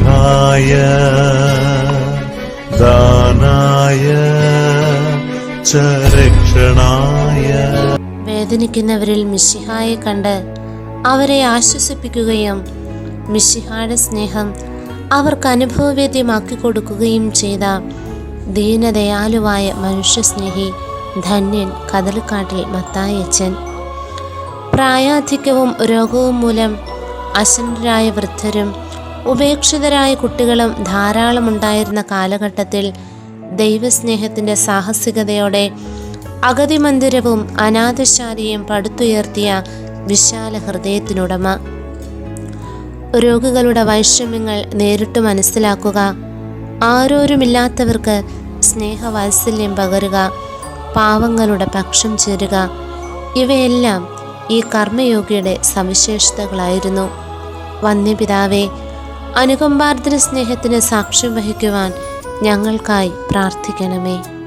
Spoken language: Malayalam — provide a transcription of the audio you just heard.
സ്നേഹായ ദാനായ ചരക്ഷണായ. വേദനിക്കുന്നവരിൽ മിശിഹായെ കണ്ട് അവരെ ആശ്വസിപ്പിക്കുകയും മിശിഹായുടെ സ്നേഹം അവർക്ക് അനുഭവവേദ്യമാക്കി കൊടുക്കുകയും ചെയ്ത ദീനദയാലുവായ മനുഷ്യസ്നേഹി ധന്യൻ കതൽക്കാട്ടിൽ മത്തായച്ചൻ പ്രായാധിക്യവും രോഗവും മൂലം അശനരായ വൃദ്ധരും ഉപേക്ഷിതരായ കുട്ടികളും ധാരാളം ഉണ്ടായിരുന്ന കാലഘട്ടത്തിൽ ദൈവസ്നേഹത്തിന്റെ സാഹസികതയോടെ അഗതി മന്ദിരവും അനാഥശാലയും പടുത്തുയർത്തിയ വിശാല ഹൃദയത്തിനുടമ. രോഗികളുടെ വൈഷമ്യങ്ങൾ നേരിട്ട് മനസ്സിലാക്കുക ആരോരുമില്ലാത്തവർക്ക് സ്നേഹവാത്സല്യം പകരുക പാവങ്ങളുടെ പക്ഷം ചേരുക ഇവയെല്ലാം ഈ കർമ്മയോഗിയുടെ സവിശേഷതകളായിരുന്നു. വന്യപിതാവെ അനുകമ്പാർദ്ര സ്നേഹത്തിന് സാക്ഷ്യം വഹിക്കുവാൻ ഞങ്ങൾക്കായി പ്രാർത്ഥിക്കണമേ.